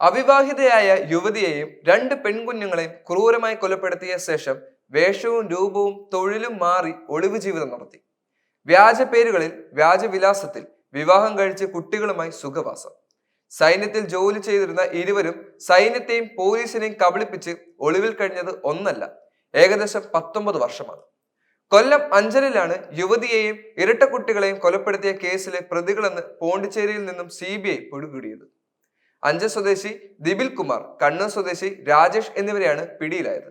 അവിവാഹിതയായ യുവതിയെയും രണ്ട് പെൺകുഞ്ഞുങ്ങളെയും ക്രൂരമായി കൊലപ്പെടുത്തിയ ശേഷം വേഷവും രൂപവും തൊഴിലും മാറി ഒളിവ് ജീവിതം നടത്തി. വ്യാജ പേരുകളിൽ വ്യാജവിലാസത്തിൽ വിവാഹം കഴിച്ച് കുട്ടികളുമായി സുഖവാസം. സൈന്യത്തിൽ ജോലി ചെയ്തിരുന്ന ഇരുവരും സൈന്യത്തെയും പോലീസിനെയും കബളിപ്പിച്ച് ഒളിവിൽ കഴിഞ്ഞത് ഒന്നല്ല ഏകദേശം പത്തൊമ്പത് വർഷമാണ്. കൊല്ലം അഞ്ചലിലാണ് യുവതിയെയും ഇരട്ട കുട്ടികളെയും കൊലപ്പെടുത്തിയ കേസിലെ പ്രതികളെന്ന് പോണ്ടിച്ചേരിയിൽ നിന്നും സി ബി ഐ പിടികൂടിയത്. അഞ്ചൽ സ്വദേശി ദിബിൽ കുമാർ കണ്ണൂർ സ്വദേശി രാജേഷ് എന്നിവരെയാണ് പിടിയിലായത്.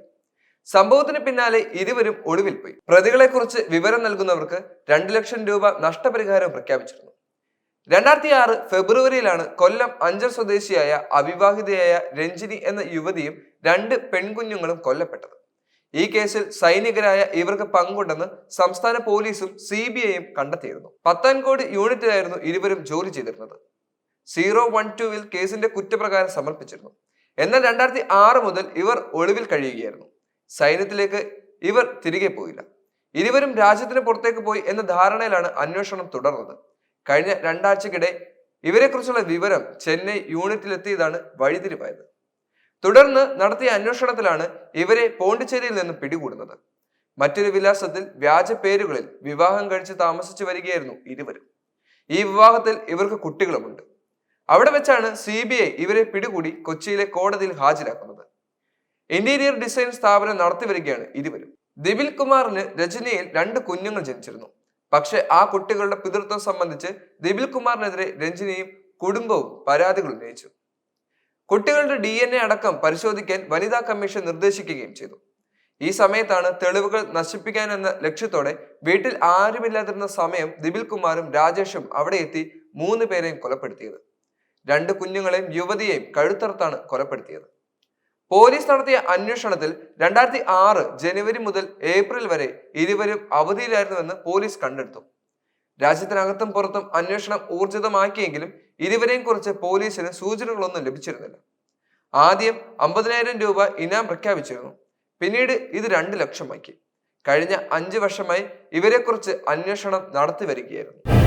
സംഭവത്തിന് പിന്നാലെ ഇരുവരും ഒളിവിൽ പോയി. പ്രതികളെ കുറിച്ച് വിവരം നൽകുന്നവർക്ക് രണ്ടു ലക്ഷം രൂപ നഷ്ടപരിഹാരം പ്രഖ്യാപിച്ചിരുന്നു. രണ്ടായിരത്തി ആറ് ഫെബ്രുവരിയിലാണ് കൊല്ലം അഞ്ചൽ സ്വദേശിയായ അവിവാഹിതയായ രഞ്ജിനി എന്ന യുവതിയും രണ്ട് പെൺകുഞ്ഞുങ്ങളും കൊല്ലപ്പെട്ടത്. ഈ കേസിൽ സൈനികരായ ഇവർക്ക് പങ്കുണ്ടെന്ന് സംസ്ഥാന പോലീസും സി ബി ഐയും കണ്ടെത്തിയിരുന്നു. പത്താൻകോട് യൂണിറ്റിലായിരുന്നു ഇരുവരും ജോലി ചെയ്തിരുന്നത്. സീറോ വൺ ടുവിൽ കേസിന്റെ കുറ്റപ്രകാരം സമർപ്പിച്ചിരുന്നു. എന്നാൽ രണ്ടായിരത്തി ആറ് മുതൽ ഇവർ ഒളിവിൽ കഴിയുകയായിരുന്നു. സൈന്യത്തിലേക്ക് ഇവർ തിരികെ പോയില്ല. ഇരുവരും രാജ്യത്തിന് പുറത്തേക്ക് പോയി എന്ന ധാരണയിലാണ് അന്വേഷണം തുടർന്നത്. കഴിഞ്ഞ രണ്ടാഴ്ചക്കിടെ ഇവരെക്കുറിച്ചുള്ള വിവരം ചെന്നൈ യൂണിറ്റിലെത്തിയതാണ് വഴിതിരിവായത്. തുടർന്ന് നടത്തിയ അന്വേഷണത്തിലാണ് ഇവരെ പോണ്ടിച്ചേരിയിൽ നിന്ന് പിടികൂടുന്നത്. മറ്റൊരു വിലാസത്തിൽ വ്യാജ പേരുകളിൽ വിവാഹം കഴിച്ച് താമസിച്ചു വരികയായിരുന്നു ഇരുവരും. ഈ വിവാഹത്തിൽ ഇവർക്ക് കുട്ടികളുമുണ്ട്. അവിടെ വെച്ചാണ് സി ബി ഐ ഇവരെ പിടികൂടി കൊച്ചിയിലെ കോടതിയിൽ ഹാജരാക്കുന്നത്. ഇന്റീരിയർ ഡിസൈൻ സ്ഥാപനം നടത്തി വരികയാണ് ഇരുവരും. ദിവിൽ കുമാറിന് രജനിയിൽ രണ്ട് കുഞ്ഞുങ്ങൾ ജനിച്ചിരുന്നു. പക്ഷെ ആ കുട്ടികളുടെ പിതൃത്വം സംബന്ധിച്ച് ദിവിൽ കുമാറിനെതിരെ രഞ്ജിനിയും കുടുംബവും പരാതികൾ ഉന്നയിച്ചു. കുട്ടികളുടെ ഡി എൻ എ അടക്കം പരിശോധിക്കാൻ വനിതാ കമ്മീഷൻ നിർദ്ദേശിക്കുകയും ചെയ്തു. ഈ സമയത്താണ് തെളിവുകൾ നശിപ്പിക്കാൻ എന്ന ലക്ഷ്യത്തോടെ വീട്ടിൽ ആരുമില്ലാതിരുന്ന സമയം ദിവിൽ കുമാറും രാജേഷും അവിടെ എത്തി മൂന്ന് പേരെയും കൊലപ്പെടുത്തിയത്. രണ്ട് കുഞ്ഞുങ്ങളെയും യുവതിയെയും കഴുത്തറുത്താണ് കൊലപ്പെടുത്തിയത്. പോലീസ് നടത്തിയ അന്വേഷണത്തിൽ രണ്ടായിരത്തി ആറ് ജനുവരി മുതൽ ഏപ്രിൽ വരെ ഇരുവരും അവധിയിലായിരുന്നുവെന്ന് പോലീസ് കണ്ടെടുത്തു. രാജ്യത്തിനകത്തും പുറത്തും അന്വേഷണം ഊർജിതമാക്കിയെങ്കിലും ഇരുവരെയും കുറിച്ച് പോലീസിന് സൂചനകളൊന്നും ലഭിച്ചിരുന്നില്ല. ആദ്യം അമ്പതിനായിരം രൂപ ഇനാം പ്രഖ്യാപിച്ചിരുന്നു. പിന്നീട് ഇത് രണ്ട് ലക്ഷമാക്കി കഴിഞ്ഞ അഞ്ച് വർഷമായി ഇവരെക്കുറിച്ച് അന്വേഷണം നടത്തി വരികയായിരുന്നു.